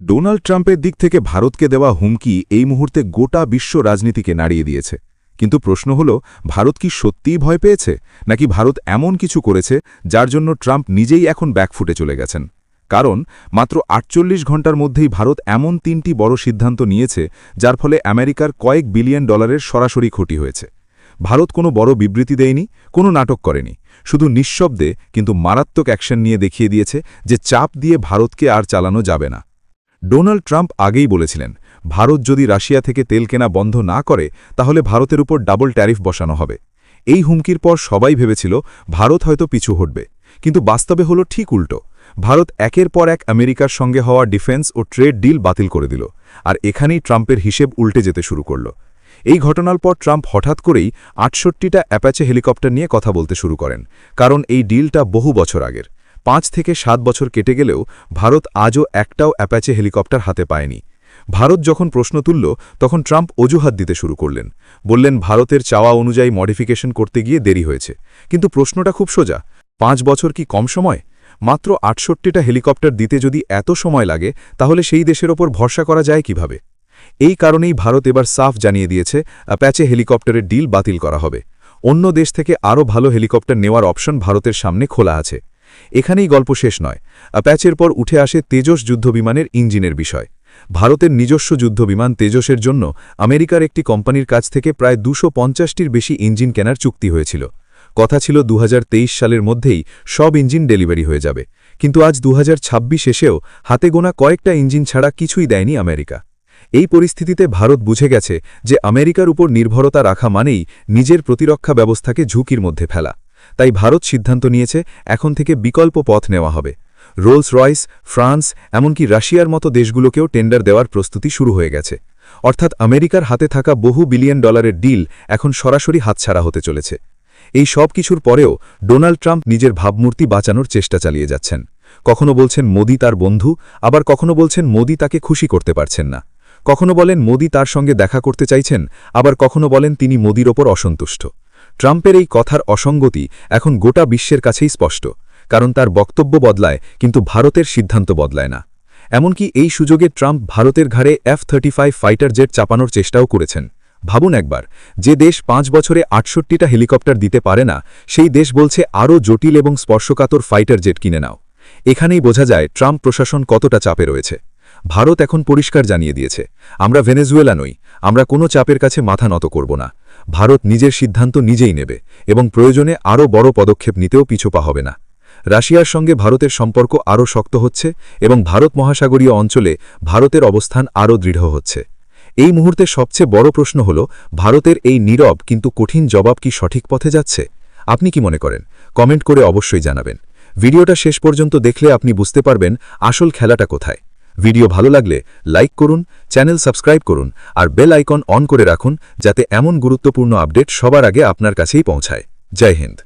Donald ট্রাম্পের দিক থেকে ভারতকে দেওয়া হুমকি এই মুহূর্তে গোটা বিশ্ব রাজনীতিকে নাড়িয়ে দিয়েছে। কিন্তু প্রশ্ন হল, ভারত কি সত্যিই ভয় পেয়েছে? নাকি ভারত এমন কিছু করেছে যার জন্য ট্রাম্প নিজেই এখন ব্যাকফুটে চলে গেছেন? কারণ, মাত্র আটচল্লিশ ঘণ্টার মধ্যেই ভারত এমন তিনটি বড় সিদ্ধান্ত নিয়েছে, যার ফলে আমেরিকার কয়েক বিলিয়ন ডলারের সরাসরি ক্ষতি হয়েছে। ভারত কোনো বড় বিবৃতি দেয়নি, কোনো নাটক করেনি। শুধু নিঃশব্দে, কিন্তু মারাত্মক অ্যাকশন নিয়ে দেখিয়ে দিয়েছে যে চাপ দিয়ে ভারতকে আর চালানো যাবে না। ডোনাল্ড ট্রাম্প আগেই বলেছিলেন, ভারত যদি রাশিয়া থেকে তেল কেনা বন্ধ না করে, তাহলে ভারতের উপর ডাবল ট্যারিফ বসানো হবে। এই হুমকির পর সবাই ভেবেছিল, ভারত হয়তো পিছু হটবে। কিন্তু বাস্তবে হলো ঠিক উল্টো। ভারত একের পর এক আমেরিকার সঙ্গে হওয়া ডিফেন্স ও ট্রেড ডিল বাতিল করে দিল, আর এখানেই ট্রাম্পের হিসেব উল্টে যেতে শুরু করল। এই ঘটনার পর ট্রাম্প হঠাৎ করেই আটষট্টিটা অ্যাপ্যাচে হেলিকপ্টার নিয়ে কথা বলতে শুরু করেন, কারণ এই ডিলটা বহু বছর আগের। পাঁচ থেকে সাত বছর কেটে গেলেও ভারত আজও একটাও অ্যাপ্যাচে হেলিকপ্টার হাতে পায়নি। ভারত যখন প্রশ্ন তুলল, তখন ট্রাম্প অজুহাত দিতে শুরু করলেন। বললেন, ভারতের চাওয়া অনুযায়ী মডিফিকেশন করতে গিয়ে দেরি হয়েছে। কিন্তু প্রশ্নটা খুব সোজা। পাঁচ বছর কি কম সময়? মাত্র আটষট্টিটা হেলিকপ্টার দিতে যদি এত সময় লাগে, তাহলে সেই দেশের ওপর ভরসা করা যায় কীভাবে? এই কারণেই ভারত এবার সাফ জানিয়ে দিয়েছে অ্যাপ্যাচে হেলিকপ্টারের ডিল বাতিল করা হবে। অন্য দেশ থেকে আরও ভালো হেলিকপ্টার নেওয়ার অপশন ভারতের সামনে খোলা আছে। এখানেই গল্প শেষ নয়। অ্যাপ্যাচের পর উঠে আসে তেজস যুদ্ধবিমানের ইঞ্জিনের বিষয়। ভারতের নিজস্ব যুদ্ধবিমান তেজসের জন্য আমেরিকার একটি কোম্পানির কাছ থেকে প্রায় দুশো পঞ্চাশটির বেশি ইঞ্জিন কেনার চুক্তি হয়েছিল। কথা ছিল দু হাজার তেইশ সালের মধ্যেই সব ইঞ্জিন ডেলিভারি হয়ে যাবে। কিন্তু আজ দু হাজার এসেও হাতে গোনা কয়েকটা ইঞ্জিন ছাড়া কিছুই দেয়নি আমেরিকা। এই পরিস্থিতিতে ভারত বুঝে গেছে যে আমেরিকার উপর নির্ভরতা রাখা মানেই নিজের প্রতিরক্ষা ব্যবস্থাকে ঝুঁকির মধ্যে ফেলা। তাই ভারত সিদ্ধান্ত নিয়েছে এখন থেকে বিকল্প পথ নেওয়া হবে। রোলস রয়েস, ফ্রান্স, এমনকি রাশিয়ার মতো দেশগুলোকেও টেন্ডার দেওয়ার প্রস্তুতি শুরু হয়ে গেছে। অর্থাৎ আমেরিকার হাতে থাকা বহু বিলিয়ন ডলারের ডিল এখন সরাসরি হাতছাড়া হতে চলেছে। এই সব কিছুর পরেও ডোনাল্ড ট্রাম্প নিজের ভাবমূর্তি বাঁচানোর চেষ্টা চালিয়ে যাচ্ছেন। কখনো বলছেন মোদি তার বন্ধু, আবার কখনো বলছেন মোদি তাকে খুশি করতে পারছেন না। কখনো বলেন মোদি তার সঙ্গে দেখা করতে চাইছেন, আবার কখনো বলেন তিনি মোদির ওপর অসন্তুষ্ট। ট্রাম্পের এই কথার অসঙ্গতি এখন গোটা বিশ্বের কাছেই স্পষ্ট, কারণ তার বক্তব্য বদলায় কিন্তু ভারতের সিদ্ধান্ত বদলায় না। এমনকি এই সুযোগে ট্রাম্প ভারতের ঘাড়ে এফ থার্টি ফাইটার জেট চাপানোর চেষ্টাও করেছেন। ভাবুন একবার, যে দেশ পাঁচ বছরে আটষট্টিটা হেলিকপ্টার দিতে পারে না, সেই দেশ বলছে আরও জটিল এবং স্পর্শকাতর ফাইটার জেট কিনে নাও। এখানেই বোঝা যায় ট্রাম্প প্রশাসন কতটা চাপে রয়েছে। ভারত এখন পরিষ্কার জানিয়ে দিয়েছে, আমরা ভেনেজুয়েলা নই আমরা কোনো চাপের কাছে মাথা নত করব না। ভারত নিজের সিদ্ধান্ত নিজেই নেবে এবং প্রয়োজনে আরও বড় পদক্ষেপ নিতেও পিছুপা হবে না। রাশিয়ার সঙ্গে ভারতের সম্পর্ক আরও শক্ত হচ্ছে এবং ভারত মহাসাগরীয় অঞ্চলে ভারতের অবস্থান আরও দৃঢ় হচ্ছে। এই মুহূর্তে সবচেয়ে বড় প্রশ্ন হল, ভারতের এই নীরব কিন্তু কঠিন জবাব কি সঠিক পথে যাচ্ছে? আপনি কি মনে করেন? কমেন্ট করে অবশ্যই জানাবেন। ভিডিওটা শেষ পর্যন্ত দেখলে আপনি বুঝতে পারবেন আসল খেলাটা কোথায়। ভিডিও ভালো লাগলে লাইক করুন, চ্যানেল সাবস্ক্রাইব করুন আর বেল আইকন অন করে রাখুন যাতে এমন গুরুত্বপূর্ণ আপডেট সবার আগে আপনার কাছেই পৌঁছায়। জয় হিন্দ।